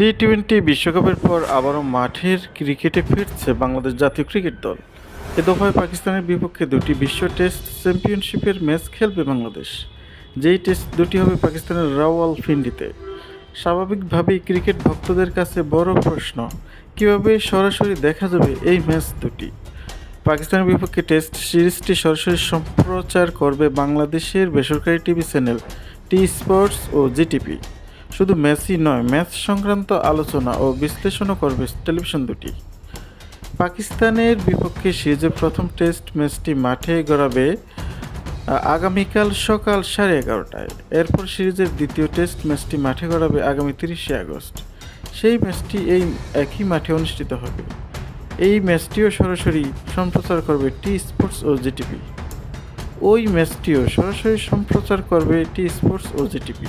T twenty বিশ্বকাপের পর আবারও মাঠের ক্রিকেটে ফিরছে বাংলাদেশ জাতীয় ক্রিকেট দল। এ দফায় পাকিস্তানের বিপক্ষে দুটি বিশ্ব টেস্ট চ্যাম্পিয়নশিপের ম্যাচ খেলবে বাংলাদেশ। যেই টেস্ট দুটি হবে পাকিস্তানের রাওয়াল ফিন্ডিতে। স্বাভাবিকভাবেই ক্রিকেট ভক্তদের কাছে বড় প্রশ্ন, কীভাবে সরাসরি দেখা যাবে এই ম্যাচ দুটি? পাকিস্তানের বিপক্ষে টেস্ট সিরিজটি সরাসরি সম্প্রচার করবে বাংলাদেশের বেসরকারি টিভি চ্যানেল টি স্পোর্টস ও জিটিপি শুধু ম্যাচই নয় ম্যাচ সংক্রান্ত আলোচনা ও বিশ্লেষণও করবে টেলিভিশন দুটি। পাকিস্তানের বিপক্ষে সিরিজের প্রথম টেস্ট ম্যাচটি মাঠে গড়াবে আগামীকাল সকাল সাড়ে এগারোটায়। এরপর সিরিজের দ্বিতীয় টেস্ট ম্যাচটি মাঠে গড়াবে আগামী তিরিশে আগস্ট। সেই ম্যাচটি এই একই মাঠে অনুষ্ঠিত হবে। এই ম্যাচটিও সরাসরি সম্প্রচার করবে টি স্পোর্টস ও জিটিভি। ওই ম্যাচটিও সরাসরি সম্প্রচার করবে টি স্পোর্টস ও জিটিভি।